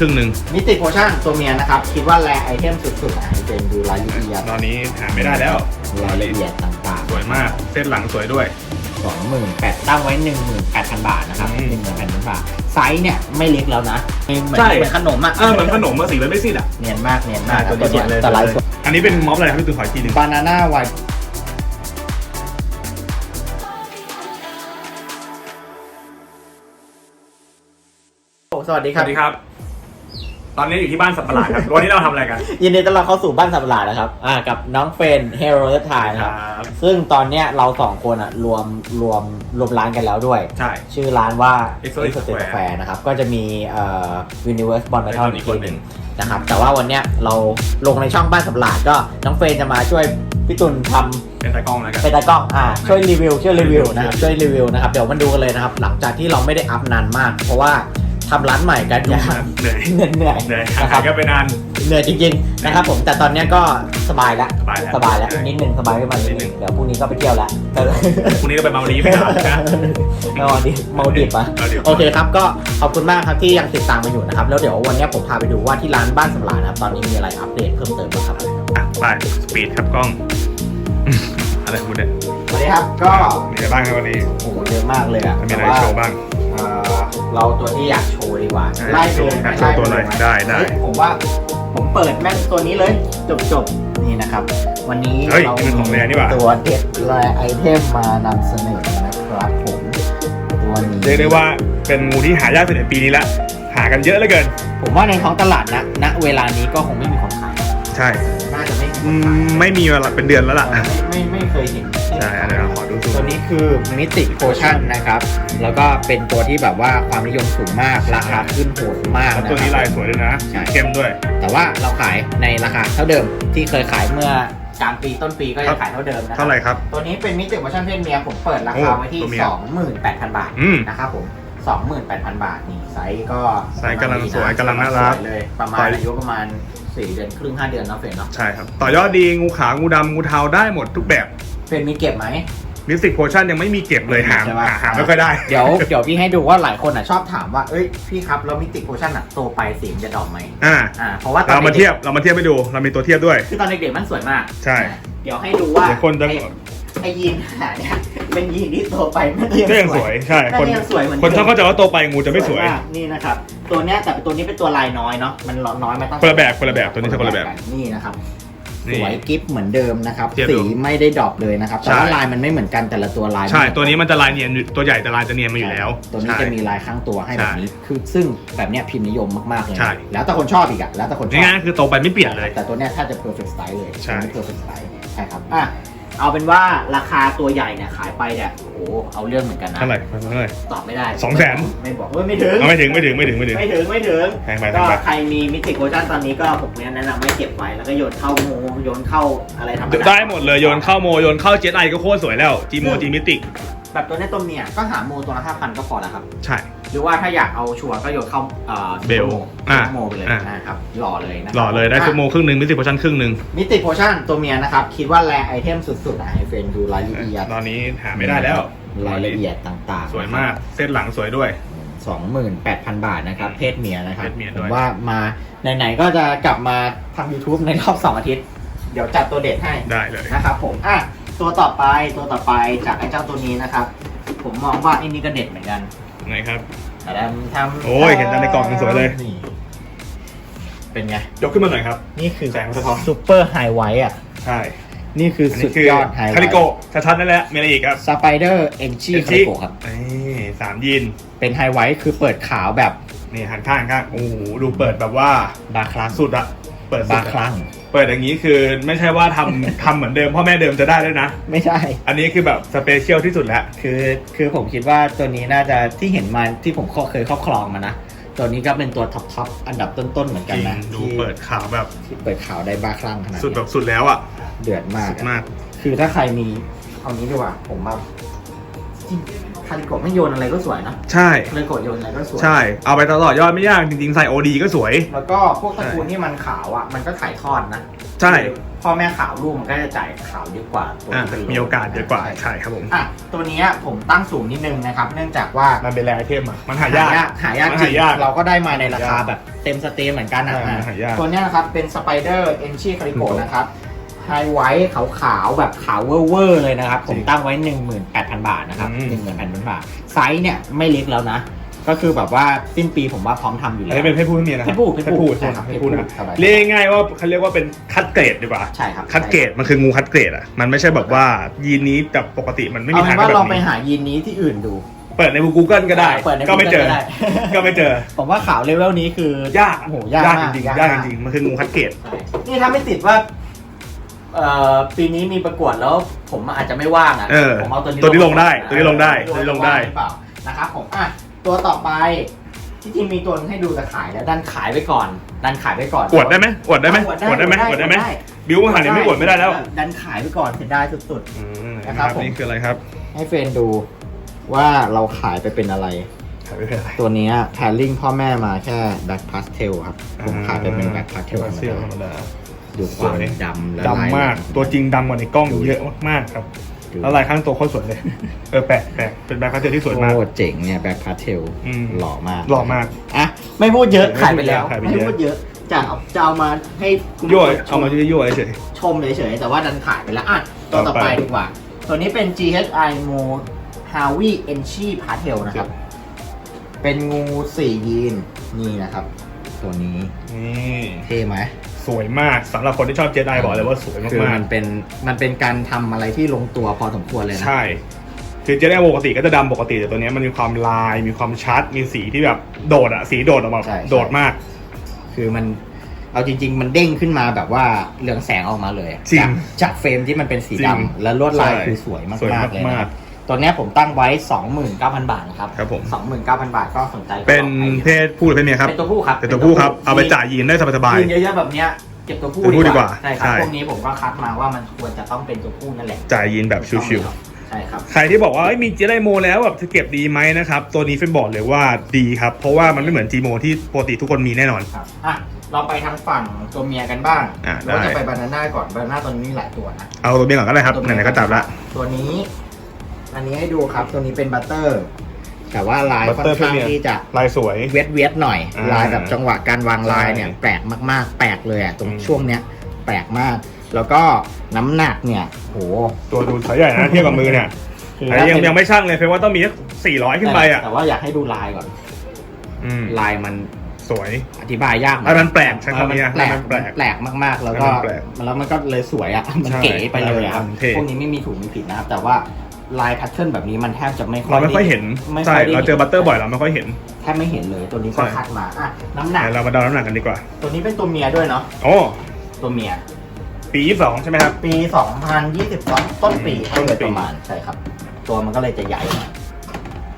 ครึ่งหนึ่งมิติโพชั่นตัวเมียนะครับ คิดว่าแรไอเทมสุดๆอะให้เป็นดูรายละเอียดตอนนี้หาไม่ได้แล้วรายละเอียดต่างๆสวยมาก เส้นหลังสวยด้วยสองหมื่นแปดตั้งไว้หนึ่งหมื่นแปดพันบาทนะครับอืม หนึ่งหมื่นแปดพันบาทไซส์เนี่ยไม่เล็กแล้วนะเหมือนใช่ เหมือนขนมอะเออเหมือนขนมมาสีเลยไม่สิอะ เนียนมากเนียนมากตัวนี้สวยเลย แต่ลายสวยอันนี้เป็นม็อบอะไรครับพี่ตูนขออีกทีหนึ่งบานาน่าไวสวัสดีสครับ วัสดีครับ ตอนนี้อยู่ที่บ้านสับปะหลาดครับ วันนี้เราทำอะไรกัน ยินดีต้อนรับเข้าสู่บ้านสับหลาดนะครับ อ่า กับน้องเฟรนเฮโรเดอร์ทายนะครับครับซึ่งตอนเนี้ยเราสองคนอะรวมรวมรวมร้านกันแล้วด้วย ใช่ ชื่อร้านว่า Exotic Exotic Square Square นะครับ ก็จะมีเอ่อ Universe Bond เป็น Battle คนอีอีกกคทีนหหนึ่นึ่งงนะครับ แต่ว่าวันเนี้ยเราลงในช่องบ้านสับหลาดก็น้องเฟรนจะมาช่วยพี่ตุลทำเป็นตากล้องแล้วกันเป็นตากล้องอ่าช่วยรีวิวช่วยรีวิวนะครับช่วยรีวิวนะครับเดี๋ยวมาดูกันเลยนะครับ หลังจากที่เราไม่ได้อัพนานมาก เพราะว่า ทำร้านใหม่กันยากเหนื่อยเหนื่อยเหนื่อยเหนื่อยนะคหารับยกันไปนาน เหนื่อยจริงๆนะครับผมแต่ตอนเนี้ยก็สบายแล้วสบายแล้วสบายแล้วใช่นิดนึงสบายขึ้นมานิดนึงเดี๋ยวพรุ่งนี้ก็ไปเที่ยวแล้วพรุ่งนี้ก็ไปเมาดีฟกันนะเมาดิเมาดิบอะเมาดิบโอเคครับก็ขอบคุณมากครับที่ยังติดตามมาอยู่นะครับ แล้วเดี๋ยววันเนี้ยผมพาไปดูว่าที่ร้านบ้านสำราญนะครับ ตอนนี้มีอะไรอัปเดตเพิ่มเติมบ้างครับอะไปสปีดครับกล้อง อะไรพูดเนี่ยสวัสดีครับก็มีอะไรบ้างครับวันนี้โอ้โหเยอะมากเลยอะมีอะไรโชว์บ้าง เอ่อเราตัวที่อยากโชว์ดีกว่าอะไล่ไปเลยอยากโชว์ตัวอะไรได้ได้ เฮ้ยผมว่าผมเปิดแม่งตัวนี้เลยจบจบๆนี่นะครับ วันนี้เฮ้ยเรานี่มันของแรงนี่หว่า ตัวเด็ดแรไอเทมมานำเสนอนะครับผมตัวนี้ เรียกได้ว่าเป็นงูที่หายากสุดในปีนี้ละ หากันเยอะเหลือเกิน ผมว่าในท้องตลาดนะ ณ เวลานี้ก็คงไม่มีคนขาย ใช่ น่าจะไม่มีคอืนขายมไม่มีมาละเป็นเดือนแล้วล่ะ ไม่ไม่ไม่เคยเห็น ใช่เดี๋ยวเราขอดูสูตัวนี้คือมิติโพชั่นนะครับ แล้วก็เป็นตัวที่แบบว่าความนิยมสูงมาก ราคาขึ้นโหดมากแล้วนะตัวนี้คลารับ ยสวยด้วยนะใช่ เข้มด้วย แต่ว่าเราขายในราคาเท่าเดิมที่เคยขายเมื่อกลางปีต้นปีก็ยังขายเท่าเดิมนะครัเท่าไหร่ครับ ตัวนี้เป็นมิติโพชั่นเพศเมียผมเปิดราคาโอ้ไว้ที่ ตัวเมีย 28,000 บาทอืมนะครับผม 28,000 บาทนี่ไซส์ก็ไซส์กำลังสวยดีะกำลังน่ารักสวยเลยประมาณอายุประมาณ 4 เดือนครึ่ง 5 เดือนเนาะเฟรนเนาะใช่ครับ ต่อยอดดีงูขาวงูดำงูเทาได้หมดทุกแบบเฟรนมีเก็บไหมมิสติกโพชั่นยังไม่มีเก็บเลยหาใช่ปะหาหาไม่ค่อยได้ เดี๋ยวเดี๋ยวพี่ให้ดูว่าหลายคนอะชอบถามว่าเอ้ยพี่ครับแล้วมิติโพชั่นอะโตไปสีมันจะดอกไหมอ่าอ่าเพราะว่าตอนเรามาด็กๆเทียบเรามาเทียบไปดูเรามีตัวเทียบด้วย คือตอนเด็กๆมันสวยมาก ใช่ เดี๋ยวให้ดูว่าเดี๋ยวคนจะไอ้ไอยีนขนาดเนี้ย เป็นยีนที่โตไปไม่ก็ยังสวยใช่คนก็ยังสวยเหมือนคนชอบดิมเข้าใจว่าโตไปงูจะไม่สวยากนี่นะครับ ตัวเนี้ยแต่ตัวนี้เป็นตัวลายน้อยเนาะมันน้อยมาตั้งคนละแบบคนละแบบตัวนี้จะคนละแบบ นี่นะครับนี่สวยกิฟเหมือนเดิมนะครับ เทียบดูสีไม่ได้ดรอปเลยนะครับ แต่ว่าใช่ ลายมันไม่เหมือนกันแต่ละตัวลายใช่ไม่เหมือนกันตัวนี้มันจะลายเนียนอยู่ตัวใหญ่แต่ลายจะเนียนมาอยู่แล้วตัวนี้ใช่ จะมีลายข้างตัวให้แบบนี้ คือซึ่งแบบเนี้ยพิมพ์นิยมมากๆเลยนะใช่แล้วแต่คนชอบอีกอะแล้วแต่คนชอบ ง่ายๆคือโตไปไม่เปลี่ยนเลย แต่ตัวเนี้ยถ้าจะ perfect style เลยใช่ ตัวนี้ perfect style ใช่ครับ อะ เอาเป็นว่าราคาตัวใหญ่เนี่ยขายไปเนี่ยโอ้โหเอาเรื่องเหมือนกันนะเท่าไหร่เท่าไหร่ ตอบไม่ได้สองแสน ไม่บอกเอ้ยไม่ถึง เอาไม่ถึงไม่ถึงไม่ถึงไม่ถึง ไม่ถึงไม่ถึงแพงไปแพก็งไป ใครมีมิติโกชั่นตอนนี้ก็ผมแนะนำไม่เก็บไว้แล้วก็โยนเข้าโมโยนเข้าอะไรทำได้หมดเลยโยนเข้าโมโยนเข้าเจ็ตไอก็โคตรสวยแล้วจีโมจีมิติก แบบตัวเนี้ยตัวเมียก็หาโมตัวละห้าพันก็พอแล้วครับ ใช่ หรือว่าถ้าอยากเอาชัวร์ก็โยนเข้าเอ่อเบลโมอ่าโมไปเลยอ่านะครับหล่อเลยนะครัหล่อเลยได้ะชั่วโมงครึ่งหนึ่งมิติโพชั่นครึ่งหนึ่งมิติโพชั่นตัวเมียนะครับ คิดว่าแรไอเทมสุดๆอะให้เฟรนดูรายละเอียดตอนนี้หาไม่ได้แล้วรายละเอียดต่างๆสวยมากเส้นหลังสวยด้วยสองหมื่นแปดพันบาทนะครับ เพศเมียนะครับเพศเมียผด้วย มว่ามาไหนๆก็จะกลับมาทำ YouTube ในรอบ 2 อาทิตย์ เดี๋ยวจัดตัวเด็ดให้ได้เลย นะครับผมอะ ตัวต่อไปตัวต่อไปจากไอ้เจ้าตัวนี้นะครับ ผมมองว่าไอ้นี่ก็เด็ดเหมือนกันไหนครับ แต่ทำทำโอ้ยเห็นแต่ในกล่องยังสวยเลย นี่เป็นไง ยกขึ้นมาหน่อยครับ นี่คือแสงสะท้อน ซูเปอร์ไฮไวท์อะ ใช่นี่คืออันสุนี้ดคือยอดไฮไวคาริโกท์ชัดๆนั่นแหละมีอะไรอีกครับสไปเดอร์เอ็นจีคาริโกครับนี่สามยีนเป็นไฮไวท์คือเปิดขาวแบบนี่หันข้างข้างโอ้โหดูเปิดแบบว่าบาคลังสุดอะเปิดสุบาดคลัง เปิดอย่างนี้คือไม่ใช่ว่าทำ ทำเหมือนเดิมพ่อแม่เดิมจะได้ด้วยนะ ไม่ใช่ อันนี้คือแบบสเปเชียลที่สุดแล้ว คือคือผมคิดว่าตัวนี้น่าจะที่เห็นมาที่ผมเคยครอบครองมานะ ตัวนี้ก็เป็นตัวท็อปทอปอันดับต้นๆเหมือนจกันริงนะดูที่เปิดข่าวแบบที่เปิดขาวได้บ้าคลั่งขนาดสุดแบนี้บสุดแล้วอะเดือดมากสุดอะมาก คือถ้าใครมีเอานี้ดีกว่าผมมาจริง คาริโกะไม่โยนอะไรก็สวยนะใช่ คาริโกะโยนอะไรก็สวย ใช่ เอาไปตลอดยอดไม่ยากจริงๆใส่โอดีก็สวย แล้วก็พวกตระกูลที่มันขาวอะ มันก็ถ่ายทอดนะใช่ พ่อแม่ขาวลูกมันก็จะจ่ายขาวเยอะกว่าตัวอะที่เป็นโลมีโอกาสเยอะกว่าใช่ใช่ครับผมอะตัวเนี้ยผมตั้งสูงนิดนึงนะครับ เนื่องจากว่า มันเป็นแรไอเทมอะมันหายาก หายากมันจริงหายากเราก็ได้มาในราคาแบบเต็มสเตนเหมือนกันนะใช่มันหายากตัวเนี้ยนะครับเป็นสไปเดอร์เอนชีคาริโกอืมนะครับ ไฮไวท์ขาวๆแบบขาวเวอร์ๆเลยนะครับ ผมตั้งไว้ 18,000 บาทนะครับอืม 18,000 บาท ไซส์เนี่ยไม่เล็กแล้วนะ ก็คือแบบว่าสิ้นปีผมว่าพร้อมทำอยู่อันแล้ว นี้เป็นเพศผู้เพศเมียนะเพศผู้เพศผู้ใช่ครับใช่เพครับศผู้นะเพศผู้ครับ เรียกง่ายๆว่าเขาเรียกว่าเป็นคัดเกรดดีกว่า ใช่ครับคัดเกรดมันคืองูคัดเกรดอะ มันไม่ใช่แบบว่ายีนนี้แบบปกติมันไม่มีเอาทางเป็นว่าแบลองบไปนี้ หายีนนี้ที่อื่นดูเปิดใน Google ก็ได้ เปิดใน ก็ไม่เจอ Google ก็ได้ ก็ไม่เจอ ผมว่าขาวเลเวลนี้คือ ยากโอ้โหยากมากจริงยากๆยากมาก จริงๆมันคืองูคัดเกรด นี่ถ้าไม่ติดว่า เอ่อปีนี้มีประกวดแล้วผมอาจจะไม่ว่างอะเออผมเอาตัวนี้ตัวนี้ลงได้ก่อตัวนี้ลงได้ม่รู้ตัวนี้ลงได้ว่าจะว่างหรือเปล่านะครับผมอะตัวต่อไปที่จริงมีตัวนึงให้ดูจะขายแล้วดันขายไปก่อน ดันขายไปก่อนอวดได้ไหมอวดได้ไหมอวดอวดได้ไหมอวดได้ไหมบิวมาขนาดนี้ไม่อวดไม่ได้แล้วดันขายไปก่อนเสียดายสุด อืมนะนะคครัรับบผม นี่คืออะไรครับๆ ให้เฟรนดูว่าเราขายไปเป็นอะไรถ่ายไม่เป็นไร ตัวเนี้แทนลิงพ่อแม่มาแค่แบ็คพาสเทลครับผมขายไปเป็นแบ็คพาสเทลธรรมเทลธรรมดา ดาดูความสวยดำและลยดำมาก ตัวจริงดำกว่าในกล้องเยอะมากๆครับ ดูแล้วลายข้างตัวโคตรสวยเลย เออแปลกแปลกเป็นแบ็คพาสเทลที่สวยมาก โคตรเจ๋งเนี่ยแบ็คพาสเทลอืม หล่อมากหล่อมาก อะไม่พูดเยอะขายไปแล้ว ขายไปไม่เยอะ พูดเยอะจะเอาจะเอามาให้คุณยั่วผู้ชเอามายั่วๆเฉย ชมเฉยๆแต่ว่าดันขายไปแล้วอะตัวต่อต่อไปไปดีกว่า ตัวนี้เป็น GHI Mo Hawi e n c h i p a t e l นะครับ เป็นงูสี่ยีนนี่นะครับ ตัวนี้นี่ เท่ไหม สวยมากสำหรับคนที่ชอบเจไดบอกเลยว่าสวยคือมากมันเป็นมันเป็นการทำอะไรที่ลงตัวพอสมควรเลยๆนะ ใช่ คือเจไดปกติก็จะดำปกติแต่ตัวเนี้ยมันมีความลายมีความชัด มีสีที่แบบโดดอะสีโดดออกมาใช่ โดดมาก คือมันเอาจริง ๆ มันเด้งขึ้นมาแบบว่าเรืองแสงออกมาเลยจริงจากจากเฟรมที่มันเป็นสีจริงดำและลวดลายใช่คือสวยมากสวยๆเลยนะมากครับ ตัวเนี้ยผมตั้งไว้ 29,000 บาทนะครับครับผม 29,000 บาทก็สนใจก็เป็นลองเพศผู้หรือเพศเมียครับ เป็นตัวผู้ครับเป็นตัวผู้ครับ เอาไปจ่ายยีนได้สบาย ยีนเยอะๆแบบเนี้ยเก็บตัวผู้ตัวผู้ดีกว่าใช่ครับใช่ พวกนี้ผมก็คัดมาว่ามันควรจะต้องเป็นตัวผู้นั่นแหละๆจ่ายยีนแบบชิวใช่ครับ ๆ ใครที่บอกว่าเอ้ยมีเจไดโมแล้วแบบจะเก็บดีไหมนะครับ ตัวนี้เฟนบอกเลยว่าดีครับ เพราะว่ามันไม่เหมือนจีโมที่ปกติทุกคนมีแน่นอน ครับอะเราไปทางฝั่งตัวเมียกันบ้างอะเราจะได้ไปบานาน่าก่อนบานาน่าตัวนี้มีหลายตัวนะ เอาตัวเมียก่อนก็ได้ครับตัวเมียไหนๆก็จับละตัวนี้ อันนี้ให้ดูครับ ตัวนี้เป็นบัตเตอร์ แต่ว่าลายบัตค่อเตอร์นข้างเพศเมียที่จะลายสวย เวทเวทหน่อย อ่าลายแบบจังหวะการวางลายเนี่ย ใช่แปลกมากๆ แปลกเลยอะตรงอืม ช่วงเนี้ย แปลกมาก แล้วก็น้ำหนักเนี่ย โห ตัวดูใช้ใหญ่นะเทียบกับมือเนี่ยคืออันนี้ยังถ้าเป็นยังไม่ช่างเลยเพราะว่าต้องมีสี่ร้อยขึ้นไปอะแต่ว่าอยากให้ดูลายก่อน อืมลายมันสวย อธิบายยากอันนั้นแปลกใช้คำเออมันนี้นะแปลกอันนั้นแปลกแปลกมากๆ แล้วก็อันนั้นแปลกแล้วมันก็เลยสวยอะ มันใช่เก๋ไปเลยอะครับ มันเท่ พวกนี้ไม่มีถูกมีผิดนะครับ แต่ว่า ลายแพทเทิร์นแบบนี้มันแทบจะไม่ค่อยเราไม่ค่อยเห็นไม่ใช่ค่อยได้เราเจอบัตเตอร์บ่อยเราไม่ค่อยเห็น แทบไม่เห็นเลยตัวนี้ก็ใช่ คัดมาอะน้ำหนัก เดี๋ยวเรามาเดาน้ำหนักกันดีกว่าตัวนี้เป็นตัวเมียด้วยเนาะโอ้ตัวเมีย ปียี่สิบสองใช่ไหมครับ ปี 2022 ต้นปีต้นปี โดยประมาณใช่ครับ ตัวมันก็เลยจะใหญ่หน่อย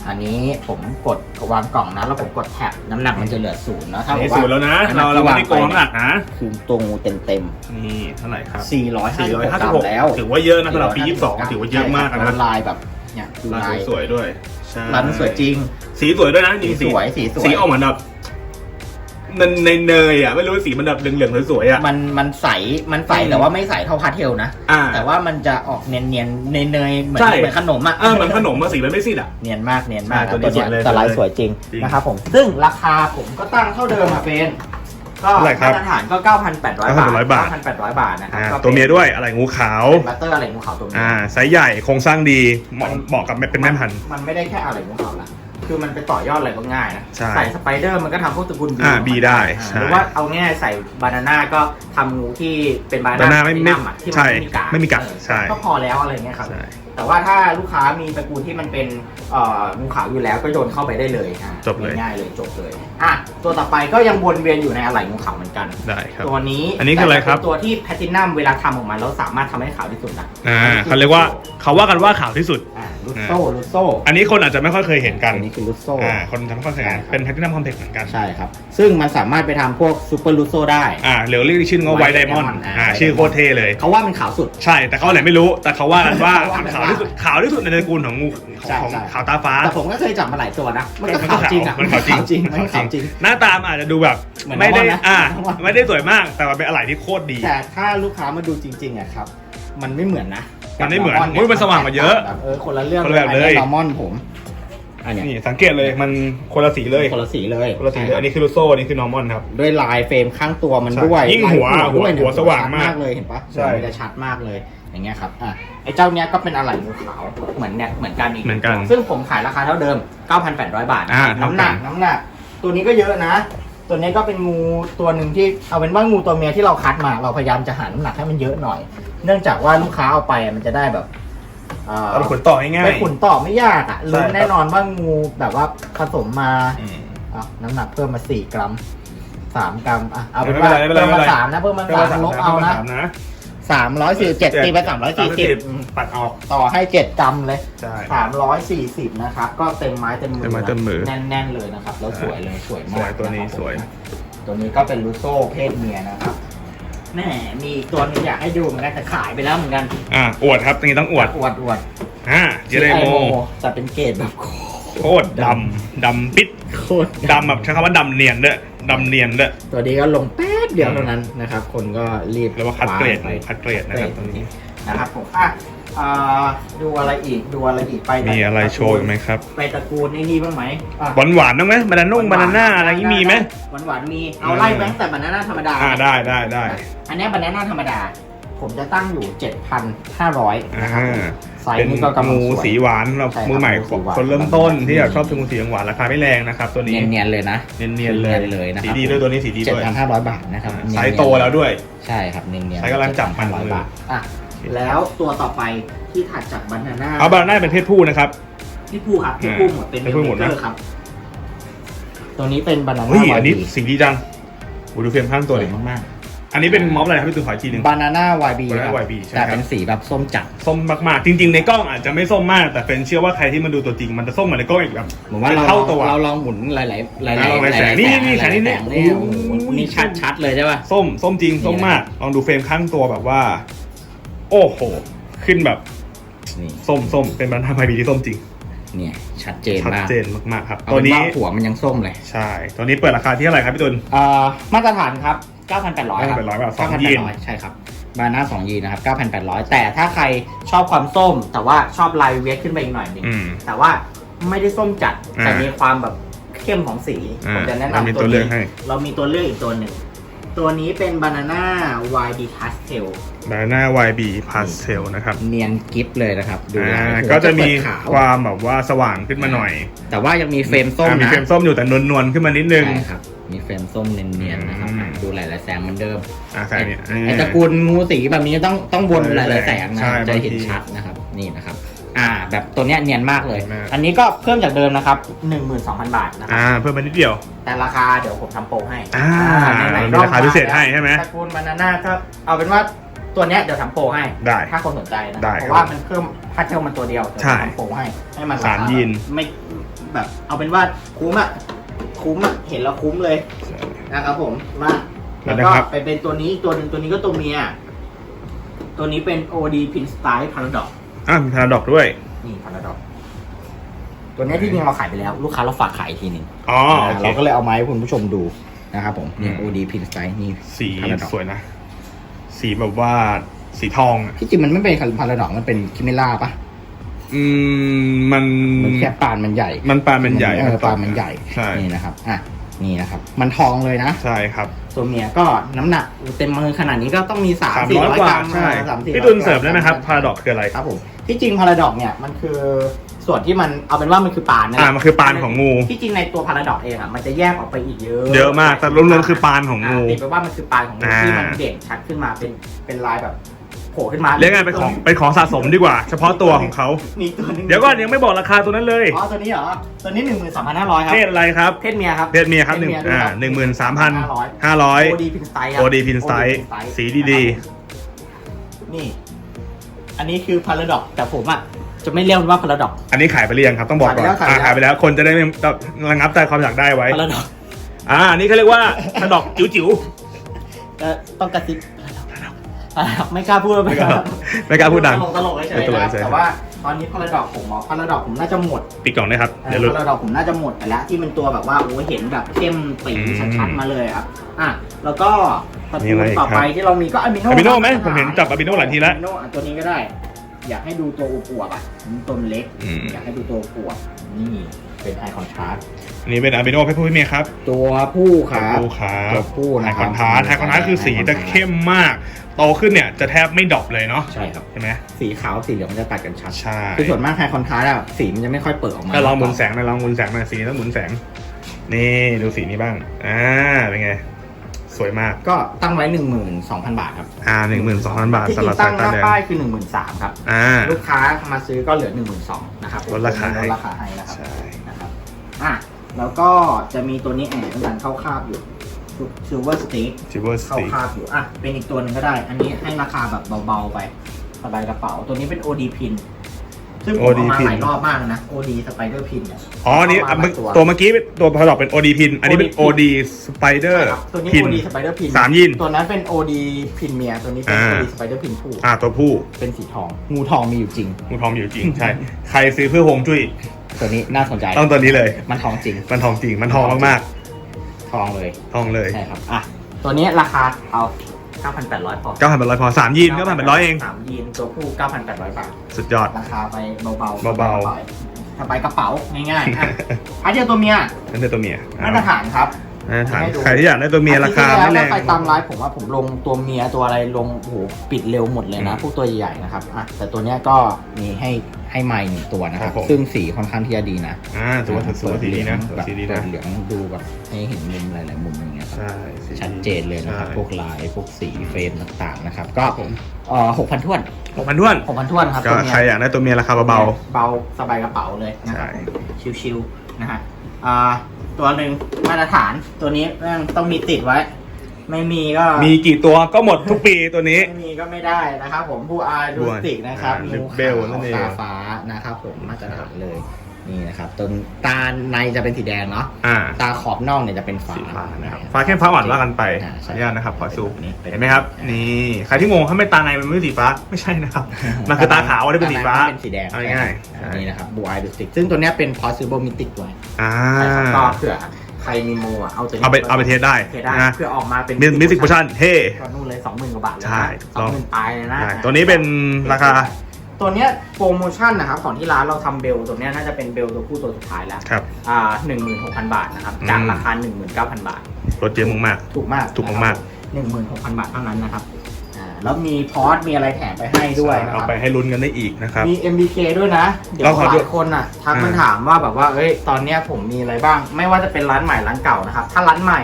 อันนี้ผมกดวางกล่องนะแล้วผมกดแท็บน้ำหนักมันจะเหลือศูนย์นะอันนี้ถ้าสูตรแล้วนะเราเราไม่ได้โกงน้ำหนักนะคือตัวงูเต็มเต็มนี่เท่าไหร่ครับ ๆ456กรัม456 แล้วถือว่าเยอะนะสำหรับปียี่สิบสองถือว่าเยอะมากใช่นะครับแล้วลายแบบเนี่ยคือลาลายยสวยๆด้วยใช่ลายมันสวยจริง สีสวยด้วยนะจสีริงสวยสีสวย สีออกเหมือนแบบ ในในเนยอะไม่รู้สีมันแบบเหลืองๆสวยๆอะ มันมันใสมันใสอืมแต่ว่าไม่ใสเท่าพาสเทลนะ อ่าแต่ว่ามันจะออกเนียนเนียนๆเนยเนยๆเหมือนใช่ เหมือนขนมอะเออเหมือนขนมมาสีมันไม่ซีดอะ เนียนมากเนียนมากใช่ตัวนี้เนี้สวยเลยแต่ลายสวยเลยสวยจริงจริง นะครับผม ซึ่งราคาผมก็ตั้งเท่าเดิมอะเป็นก็เท่าไหร่ครับมาตรฐานก็ 9,800 บาท9,800บาท 9,800 บาทนะครับอ่าก็ตัวเมียด้วยอะไรงูขาว เป็นบัตเตอร์อะไรงูขาวตัวเมียอ่าไซส์ใหญ่โครงสร้างดีเหมาะเหมาะกับเป็นแม่พันธุ์ มันไม่ได้แค่อะไรงูขาวละ คือมันไปต่อยอดอะไรก็ง่ายนะใช่ใส่สไปเดอร์มันก็ทำพวกตระกูลอ่า B ได้อ่าใช่ หรือว่าเอาง่ายใส่บานาน่าก็ทำงูที่เป็นบานาบานาน่าน่าไม่ที่ไม่นำอะที่ใช่มันไม่มีกากไม่มีกากเออใช่ ก็พอแล้วอะไรเงี้ยครับ ใช่ แต่ว่าถ้าลูกค้ามีตระกูลที่มันเป็นเอ่องูขาวอยู่แล้วก็โยนเข้าไปได้เลยอะจบเลยง่ายๆเลยจบเลยอะตัวต่อไปก็ยังวนเวียนอยู่ในอะไหล่งูขาวเหมือนกันได้ครับตัวนี้อันนี้คืออะไรครับแต่เป็นตัวที่แพทินัมเวลาทำออกมาแล้วสามารถทำให้ขาวที่สุดนะอ่าเขาเรียกว่าเขาว่ากันว่าขาวที่สุดอ่าลูโซ่ลูโซ่อันนี้คนอาจจะไม่ค่อยเคยเห็นกันอันนี้คือลูโซ่อ่าคนจะไม่ค่อยเคยเห็นเป็นแพทินัมคอมเพล็กซ์เหมือนกันใช่ครับซึ่งมันสามารถไปทำพวกซูเปอร์ลูโซ่ได้อ่าเหลือเรียกชื่อว่าไว White ไดมอน Diamond ด์อ่าอ่า White ชื่อโคตรเท่เลยเขาว่ามันขาวสุดใช่แต่เขาไหนไม่รู้แต่เขาว่ากันว่ามันขาวาวที่สุดขาวที่สุดในตระกูลของงูของใช่ของใช่ ขาวตาฟ้า แต่ผมก็เคยจับมาหลายตัวนะ มันก็ขาวจริงอะมันขาวจริงมันขาวจริง หน้าตามนอาจจะดูแบบเหมือนไม่ได้น้องนะอ่าน้องว่าไม่ได้สวยมากแต่มันเป็นอะไรที่โคตรดี แต่ถ้าลูกค้ามาดูจริงๆอะครับ มันไม่เหมือนนะมันไม่เหมือนกับโอ้ยมันสว่างกว่าเยอะแบบเออคนละเรื่องคนละแบบเลยอันมอนผมอันเนี้ยนี่สังเกตเลยมันคนละสีเลยคนละสีเลยคนละสีเลยอันนี้คือลูโซ่อันนี้คือนอร์มอนครับ ด้วยลายเฟรมข้างตัวมันใช่ด้วยยิ่งหัวลายด้วยเนี่ยหัวสว่างมากชัดเลยเห็นปะใช่มันจะชัดมากเลย อย่างเงี้ยครับอะไอ้เจ้าเนี้ยก็เป็นอะไหล่งูขาวเหมือนเนี่ยเหมือนกันอีกเหมือนกันซึ่งผมขายราคาเท่าเดิม 9,800 บาท อ่าน้ำหนักเท่ากันน้ำหนัก ตัวนี้ก็เยอะนะ ตัวนี้ก็เป็นงูตัวหนึ่งที่เอาเป็นว่างูตัวเมียที่เราคัดมา เราพยายามจะหาน้ำหนักให้มันเยอะหน่อย เนื่องจากว่าลูกค้าเอาไปอะมันจะได้แบบเอ่อเอาไปขนต่อง่ายไปขุนต่อไม่ยากอะใช่รู้ครับแน่นอนว่างูแบบว่าผสมมาๆอืมอะน้ำหนักเพิ่มมาสี่กรัมสามกรัมอะเอาเป็นไม่ว่าเป็นไรไม่เป็นไรเพิ่มไม่เป็นไรมาสามนะเพิ่มมาก็ว่าสามลบสามเอานะ สามนะสามร้อยสี่สิบเจ็ดตีไปสามร้อยสี่สิบตัดออก ต่อให้เจ็ดกรัมเลยใช่ สามร้อยสี่สิบนะครับ ก็เต็มไม้เต็มมือเต็มไม้เต็มมือแน่นๆเลยนะครับ แล้วสวยเลยสวยมากสวยตัวนี้ะครับสวย ตัวนี้ก็เป็นลูโซ่เพศเมียนะครับแหม่มีอีกตัวหนึงอยากให้ดูเหมือนกันแต่ขายไปแล้วเหมือนกันอ่าอวดครับตรงนี้ต้องอวดอวดอวดอ่าเจไดโมแต่เป็นเกรดแบบโคตรดำดำปิดโคตรดำแบบใช้คำว่าดำเนียนด้วย ดำเนียนด้วยตัวนี้ก็ลงแป๊บเดียวเท่านั้นนะครับ คนก็รีบแล้วว่าคัดเกรดไปคัดเกรดนะครับตรงนี้นะครับผมอะอ่าดูอะไรอีกดูอะไรอีกไปมีอะไรโชว์อีกไหมครับ ไปตระกูลไอ้นี่บ้างไหมอะหวานหวานๆบ้างไหมบานานุ่งบานาน่าอะไรอย่างนี้มีไหมหวานหวานๆมีเอาไล่ไปตั้งแต่บานาน่าธรรมดาอ่าได้ได้ได้อันเนี้บานาน่าธรรมดา ผมจะตั้งอยู่ 7,500อ่านะครับผมไซส์เป็นนี้ก็กำลังงูสวย สีหวานสำหรับใช่ครับมือใหม่งูสีหวาน คนเริ่มต้นที่อยากชอบเป็นงูสีหวานราคาไม่แรงนะครับ ตัวนี้ เนียนๆเลยนะ เนียนๆเลยเลยนะคสีรับดีด้วยตัวนี้สีดีด้วย7,500 บาทนะครับไซส์โตแล้วด้วย ใช่ครับเนียนๆไซส์กำลังจับพันมือ 7,500บาทอะแล้วตัวต่อไปที่ถัดจากบานาน่าเอาบานาน่าเป็นเพศผู้นะครับ พี่ผู้ครับพี่ผู้หมดเป็นพี่ผู้หมดนะเมเกอร์ครับ ตัวนี้เป็นบานาเฮ้ยน่าอันนี้สีดีจังโอ้ดูเฟรมข้างสตัววยเลยมาก อันนี้เป็นม็อบอะไรครับพี่ตูนขออีกทีหนึ่งๆบานาน่าวายบี Banana YB ใช่แต่ครับเป็นสีแบบส้มจัด ส้มมากๆ จริง ๆ ในกล้องอาจจะไม่ส้มมาก แต่เป็นเชื่อว่าใครที่มาดูตัวจริงมันจะส้มเหมือนในกล้องอีกแบบผมว่าเราเท่าตัว เราลองหมุนหลายๆหลายๆอะลองหไปลายๆแสงนี่นี่หลายๆแสงนี่แสงนี่โอ้โอ้โหโห นี่ชัดชัดๆเลยใช่ป่ะ ส้มส้มจริง ส้มมาก ลองดูเฟรมข้างตัวแบบว่า โอ้โห ขึ้นแบบนี่ส้มส้มเป็นบรรทัดไมบีที่ส้มจริง เนี่ยชัดเจนชัดมากเจนมากๆครับ เอาตัวเป็นนี้ ว่าหัวมันยังส้มเลย ใช่ ตัวนี้เปิดราคาที่เท่าไหร่ครับพี่ตุลอ่ามาตรฐานครับ 9,800ครับ9,800บาทสองยีน 9,800ใช่ครับบานาน่า2ยีนนะครับ9,800 แต่ถ้าใครชอบความส้ม แต่ว่าชอบลายเวทขึ้นไปอีกหน่อยหนึงอืม แต่ว่าไม่ได้ส้มจัดอ่าแต่มีความแบบเข้มของสีอ่าผมจะแนะเรามีนำตัวเลือกให้ เรามีตัวเลือกอีกตัวหนึ่ง ตัวนี้เป็นบานาน่า YB Pastel บานาน่า YB Pastel นะครับเนียนกิฟเลยนะครับดูอ่าลายก็จะมีเปิดขาวความแบบว่าสว่างขึ้นมาหน่อยแต่ว่ายังมีเฟรมส้มอ่ามีนะเฟรมส้มอยู่แต่นวลๆขึ้นมานิดนึง ใช่ครับ มีเฟรมส้มเนียนๆนะครับอืม ดูหลายๆแสงเหมือนเดิมอ่าใช่เนี่ย ไอตระกูลงูสีแบบนี้ต้องต้องวนหลายๆแสงนะใช่จะเห็นบางทีชัดนะครับนี่นะครับ อ่า แบบตัวเนี้ยเนียนมากเลย เนียนมาก อันนี้ก็เพิ่มจากเดิมนะครับ 12,000 บาทนะครับ อ่าเพิ่มมานิดเดียว แต่ราคาเดี๋ยวผมทำโปรให้อ่าไหนๆมีราคาพิเศษให้ใช่ไหมตระกูลบานาน่าก็เอาเป็นว่าตัวเนี้ยเดี๋ยวทำโปรให้ ได้ถ้าคนสนใจนะได้เพครับราะว่ามันเพิ่มพาร์ทเทลมันตัวเดียวเดี๋ยวใช่ทำโปรให้ให้มันรคสามยีน ไม่แบบเอาเป็นว่าคุ้มอะ คุ้มอะเห็นแล้วคุ้มเลยนะครับผมมาแล้แล้ววนะก็ครับไปเป็นตัวนี้อีกตัวหนึ่งตัวนี้ก็ตัวเมีย ตัวนี้เป็น OD Pin Style Paradox อ่ามีพาราดอกด้วย นี่ Paradox ตัวนี้ที่จริงเราขายไปแล้ว ลูกค้าเราฝากขายอีกทีหนึ่งอ๋อโอเคเราก็เลยเอามาให้คุณผู้ชมดูนะครับผมนี่อืม OD Pin Style นี่สี Paradox สวยนะ สีแบบว่าสีทองอะที่จริงมันไม่เป็นพาราดอกมันเป็นคิเมล่าปะ อืมมันมันแค่ปานมันใหญ่มันปานมันใหญ่เออปานมันใหญ่ใช่นี่นะครับอะนี่นะครับ มันทองเลยนะใช่ครับตัวเมียก็น้ำหนักเต็มมือขนาดนี้ก็ต้องมีสามสามสี่ร้อยร้อยกกว่ารัมใช่สามสี่พี่ตุนเสิร์ฟได้ไหมครับพาราดอกคืออะไรครับผมที่จริงพาราดอกเนี่ยมันคือส่วนที่มันเอาเป็นว่ามันคือปานนะอ่ามันคือปานของงูที่จริงในตัวพาราดอกเองอะมันจะแยกออกไปอีกเยอะ เยอะมากแต่รวมๆคือปานของงูาติดไปว่ามันคือปานของงูอ่าที่มันเด่นชัดขึ้นมาเป็นเป็นลายแบบ โผล่ขึ้นมาเรียกไงเป็นของเป็นของสะสมดีกว่า เฉพาะตัวของเขามีตัวหนึงเดี๋ยวก่อนยังไม่บอกราคาตัวนั้นเลยอ๋อตัวนี้เหรอตัวนี้หนึ่งหมื่นสามพันห้าร้อยครับเพศอะไรครับเพศเมียครับเพศเมียครับหนึ่งพศด้วยอ่าครับหนึ่งหมื่นสามพันห้าร้อยโอดีพินสไตล์โอดีพินสไตล์สีดีนี่ อันนี้คือพาราดอกแต่ผมอะจะไม่เรียกมันว่าพาราดอกอันนี้ขายไปหรือยังครับต้องบอกก่อนขายไปแล้วอ่าขายไปแล้วคนจะได้ไม่ระงับใจความอยากได้ไว้พาราดอกอ่าอันนี้เขาเรียกว่าพาราดอกจิ๋วแต่ต้องกระซิบพาราด อกพาราดอกไม่กล้าพูดว่าไม่กล้าไม่กล้าพูดดัง ตลกตลกเฉยไม่ตลกๆนะเฉยๆแต่ว่าตอนนี้พาราดอกผมอ๋อพาราดอกผมน่าจะหมดปิดกล่องได้ครับเอเดี๋ยวอลุ้นพาราดอกผมน่าจะหมดไปแล้วที่เป็นตัวแบบว่าโอ้เห็นแบบเข้มปีอืมชัดๆมาเลยครับอะแล้วก็ประมีตูอะไรอีกต่อไปครับ ที่เรามีก็อาบิโน Albino ไหมผมเห็นจับ Albino หลายทีแล้วอาบิโนอะตัวนี้ก็ได้ อยากให้ดูตัวอวบๆอะตัวมันเล็ก อืม อยากให้ดูตัวอวบนี่เป็นไอคอนทราส อันนี้เป็นอาร์เบโนเพชรพูพี่เมย์ครับตัวผู้ครับดูครับตัวผู้ไอนะคครัอบนทราสไอคอนทราสคือสีจะเข้มมาก โตขึ้นเนี่ยจะแทบไม่ดรอปเลยเนาะใช่ครับ ใช่ไหมสีขาวสีเหลืองมันจะตัดกันชัดใช่คือส่วนมากไฮคอนทราสต์อะสีมันจะไม่ค่อยเปิดออกมาถ้าลองหมุนแสงหนะลองหมุนแสงหน่อยสีต้องหมุนแสง นี่ดูสีนี้บ้างอ่าเป็นไง สวยมากก็ตั้งไว้หนึ่งหมื่นสองพันบาทครับอ่าหนึ่งหมื่นสองพันบาทที่จสำหริรับงตั้สายงหตาน้าแดงป้ายคือหนึ่งหมื่นสามครับอ่า ลูกค้ามาซื้อก็เหลือหนึ่งหมื่นสองนะครับลดราคาให้ ลดราคาให้นะครับใช่ นะครับอะ แล้วก็จะมีตัวนี้แอบมันเข้าคาบอยู่ซิลเวอร์สติ๊กจิวเวอร์สเข้าติกคาบอยู่ อะ เป็นอีกตัวหนึ่งก็ได้ อันนี้ให้ราคาแบบเบาๆไปสบายกระเป๋า ตัวนี้เป็น OD pin ซึ่งผมเอามาหลายรอบมากนะ OD Spider Pin เนี่ยอ๋ออันนี้เอามาหลายตัวตัวเมื่อกี้ตัวพอดอกเป็น OD พิน อันนี้เป็น OD OD Spider ครับตัวนี้ พิน OD Spider Pin สามยินตัวนั้นเป็น OD Pin เมีย ตัวนี้เป็น อ่า OD Spider Pin ผู้ อ่าตัวผู้เป็นสีทอง งูทองมีอยู่จริงงูทองอยู่จริง ใช่ ใครซื้อเพื่อฮวงจุ้ย ตัวนี้น่าสนใจ ต้องตัวนี้เลย มันทองจริง มันทองจริง มันทองมากทองเลยๆทองเลย ใช่ครับ อะ ตัวนี้ราคาเอา9,800พอ9,800พอสามยีน9,800เองสามยีนตัวผู้9,800บาท สุดยอด ราคาไปเบาๆ เบาๆสบายกระเป๋าง่ายๆอะอันเดียวตัวเมียนั่นเป็นตัวเมีย มาตรฐานครับ มาตรฐานให้ดูใครที่อยากได้ตัวเมียราคาไม่แรงไปตามไลฟ์ผมว่าผมลงตัวเมียตัวอะไรลงโอ้โหปิดเร็วหมดเลยนะ อืมพวกตัวใหญ่ๆนะครับอะแต่ตัวเนี้ยก็มีให้ให้ไม้หนึ่งตัวนะครับครับผม ซึ่งสีค่อนข้างที่จะดีนะอ่าถือว่าถือว่าสีดีนะถือแบบว่าสีดีเปินะดเหลืองดูแบบให้เห็นมุมหลายๆมุมอย่างเงี้ยครับ ใช่สีชัดเจนเลยนะครับใช่พวกลาย พวกสีเฟรมต่างๆนะครับ ก็ครับผมเอ่อหกพันท้วนหกพันท้วนหกพันท้วนครับก็ตัวเนี้ยใครอยากได้ตัวเมียราคาเบา เบาสบายกระเป๋าเลยนะใช่ ครับชิวๆนะฮะอ่า ตัวหนึ่งมาตรฐานตัวนี้แม่งต้องมีติดไว้ ไม่มีก็ๆมีกี่ตัวก็หมดทุกปีตัวนี้ ไม่มีก็ไม่ได้นะครับผมผู้อาดูสติกนะครับอ่างูเบลนั่ขาวนเอง ตาฟ้านะครับผมมาตรฐานเลย นี่นะครับต้นตาในจะเป็นสีแดงเนาะอ่าตาขอบนอกเนี่ยจะเป็นฟ้าสีฟ้านะครับฟ้าเข้มฟ้าหวานว่ากันไปขอ่าอใช่อนุญาตนะครับขอซูมนี่ป็นเห็นไหมครับนี่ใครที่งงทำไมตาในมันไม่สีฟ้าไม่ใช่นะครับมันคือตาขาวได้เป็นสีฟ้าเป็นสีแดงเอาง่ายๆใช่นี่นะครับบูไอดูสติกซึ่งตัวเนี้ยเป็น possible mythic ด้วยอ่าใช่ครับก็เผื่อใครมีโมอะเอาตัวนี้เอาไปเอาไปเทสได้เทสได้นะเพื่อออกมาเป็นมิสิกโพชั่นเฮ้ก็นู่นเลยสองหมื่นกว่าบาทเลยใช่นะสองหมื่นปลายเลยนะใช่ตัวนี้เป็นราคา ตัวเนี้ยโปรโมชั่นนะครับของที่ร้านเราทำเบลตัวเนี้ยน่าจะเป็นเบลตัวผู้ตัวสุดท้ายแล้วครับ อ่าหนึ่งหมื่นหกพันบาทนะครับจากอืมราคาหนึ่งหมื่นเก้าพันบาท รถเยอะมาก ถูกมากถูกมาก หนึ่งหมื่นหกพันบาทเท่านั้นนะครับอ่าแล้วมีพอร์ตมีอะไรแถมไปให้ๆด้วยนะคเอารับ ไปให้ลุ้นกันได้อีกนะครับ มี MBK ด้วยนะ เดี๋ยวเราขอหดูลายคนอะทักมาอ่าถามว่าแบบว่าเอ้ยตอนเนี้ยผมมีอะไรบ้าง ไม่ว่าจะเป็นร้านใหม่ร้านเก่านะครับ ถ้าร้านใหม่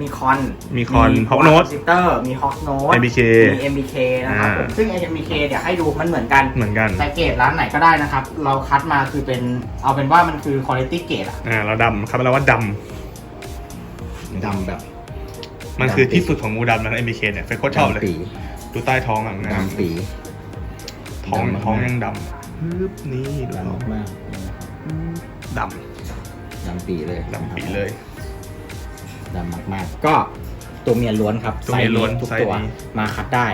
มีคอนมีคอน Hawk Note ซิสเตอร์มีฮอกโน MBK มี MBK นะครับอ่าผมซึ่ง MBK เดี๋ยวให้ดูมันเหมือนกัน เหมือนกัน แต่เกรดร้านไหนก็ได้นะครับ เราคัดมาคือเป็นเอาเป็นว่ามันคือคุณภาพเกรดอะอ่าเราดำครับเราว่าดดำแบบำมันคือที่สุดของงูดำนะ MBK เนี่ยเฟซโคตรชอบเลย ดำปีดูใต้ท้องอะนะดำปีท้องดำมากท้องยังดำปึ๊บนี่ดูท้องดำมากดดำปีเลยำดำปีเลย ดำมากๆ ก็ตัวเมียล้วนครับตัวเมียล้วนไซส์ทุกไซส์ตัวนี้ มาคัดได้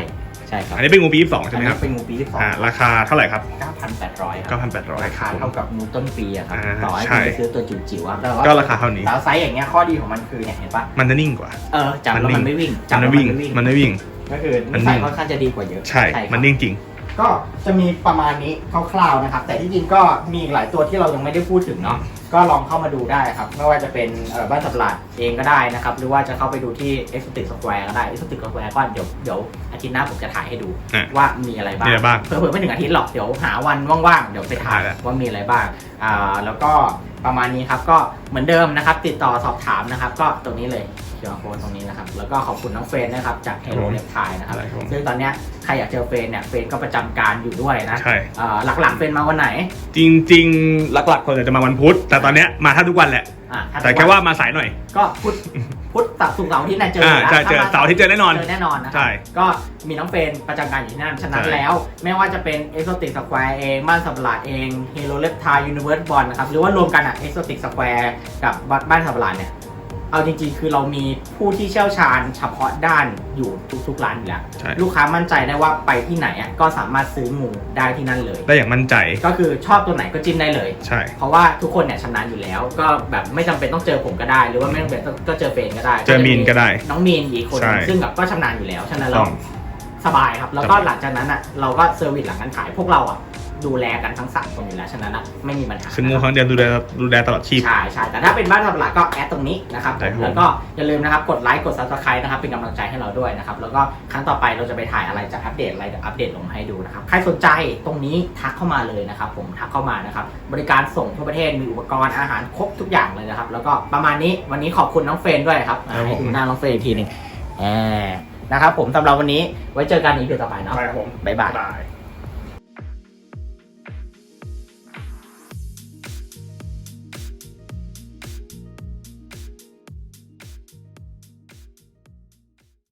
ใช่ครับอันนี้เป็นงูปีสองใช่ไหมครับอันนี้เป็นงูปีที่สองอ่าราคาเท่าไหร่ครับ 9,800ครับ9,800 ราคาเท่ากับงูต้นปีอะครับอ่าต่อให้ใช่คุณไปซื้อตัวจิ๋วๆอะแต่ว่าก็ราคาเท่านี้ แล้วไซส์อย่างเงี้ยข้อดีของมันคือเนี่ยเห็นปะมันจะนิ่งกว่า เออจับแล้วมันไม่วิ่งจัมับนแล้วไม่มันวิ่งไม่วิ่ง มันไม่วิ่ง ก็คือมันนินิ่สัยงค่อนข้างจะดีกว่าเยอะใช่ครับมันนิ่งจริง ก็จะมีประมาณนี้คร่าวๆนะครับ แต่ที่จริงก็มีอีกหลายตัวที่เรายังไม่ได้พูดถึงเนาะก็ลองเข้ามาดูได้ครับ ไม่ว่าจะเป็นเอ่อบ้านสับหลาดเองก็ได้นะครับ หรือว่าจะเข้าไปดูที่ Exotic Square ก็ได้ Exotic Square ก็เดี๋ยวเดี๋ยวอาทิตย์หน้าผมจะถ่ายให้ดูอะว่ามีอะไรบ้างมีอะไรบ้างเผื่อๆไม่ถึงอาทิตย์หรอกเดี๋ยวหาวันว่างๆเดี๋ยวไปถ่ายถ่ายแล้วว่ามีอะไรบ้างอ่าแล้วก็ประมาณนี้ครับก็เหมือนเดิมนะครับ ติดต่อสอบถามนะครับ ก็ตรงนี้เลย เคียร์โค้ดตรงนี้นะครับ แล้วก็ขอบคุณน้องเฟรนนะครับ จาก Hello ครับผมเล็บไทยนะครับ ได้ครับผมซึ่งตอนเนี้ยใครอยากเจอเฟรนเนี่ย เฟรนก็ประจำการอยู่ด้วยนะใช่ เอ่อหลักๆเฟรนมาวันไหนจริงๆ หลักๆคนจะมาวันพุธ แต่ตอนเนี้ยมาแทบทุกวันแหละ อะถ้แต่แค่ว่ามาสายหน่อย ก็พุธพุธตัดสุกร์เสาร์อาที่นั่นเจออ่ายู่แล้วใช่เจอถ้มเสาร์อาที่เจอแน่นอนเจอแน่นอนนะคใช่รับก็มีน้องเฟรนประจำการอยู่ที่นั่นฉะนั้นใช่ แล้ว ไม่ว่าจะเป็น Exotic Square เองบ้านสับหลาดเอง Hero l e p t i l e Universe Bond นะครับหรือว่ารวมกันอะ Exotic Square กับบ้านสับหลาดเนี่ย เอาจริงๆ คือเรามีผู้ที่เชี่ยวชาญเฉพาะด้านอยู่ทุกๆร้านอยู่แล้ว ใช่ ลูกค้ามั่นใจได้ว่าไปที่ไหนอะก็สามารถซื้องูได้ที่นั่นเลย ได้อย่างมั่นใจ ก็คือชอบตัวไหนก็จิ้มได้เลย ใช่ เพราะว่าทุกคนเนี่ยชำนาญอยู่แล้ว ก็แบบไม่จำเป็นต้องเจอผมก็ได้ หรือว่าไม่จำเป็นต้องก็เจอเฟรนก็ได้เจอมีนก็ได้น้องมีนอีกคนหนึ่งใช่ ซึ่งแบบก็ชำนาญอยู่แล้ว ฉะนั้นต้เราอง สบายครับ แล้วก็หลังจากนั้นอะเราก็เซอร์วิสหลังการขายพวกเราอะ ดูแลกันทั้งสามคนอยู่แล้วฉะนั้นอะไม่มีปัญหาซึ่งงูครั้งเดียวดูแลดูแลตลอดชีพ ใช่ใช่แต่ถ้าเป็นบ้านทำหลักก็แอดตรงนี้นะครับใช่ครับ แล้วก็อย่าลืมนะครับกดไลค์กด subscribe นะครับเป็นกำลังใจให้เราด้วยนะครับแล้วก็ครั้งต่อไปเราจะไปถ่ายอะไรจะอัปเดตอะไรเดี๋ยวอัปเดตลงมาให้ดูนะครับใครสนใจตรงนี้ทักเข้ามาเลยนะครับผมทักเข้ามานะครับบริการส่งทั่วประเทศมีอุปกรณ์อาหารครบทุกอย่างเลยนะครับแล้วก็ประมาณนี้วันนี้ขอบคุณน้องเฟรนด้วยครับอ่าครับผมให้ดูหน้าน้องเฟรนอีกทีหนึ่งแหมนะครับผมสำหรับวันนี้ไว้เจอกันอีกเดือนต่อไปเนาะไปครับผมบ๊ายบายบาย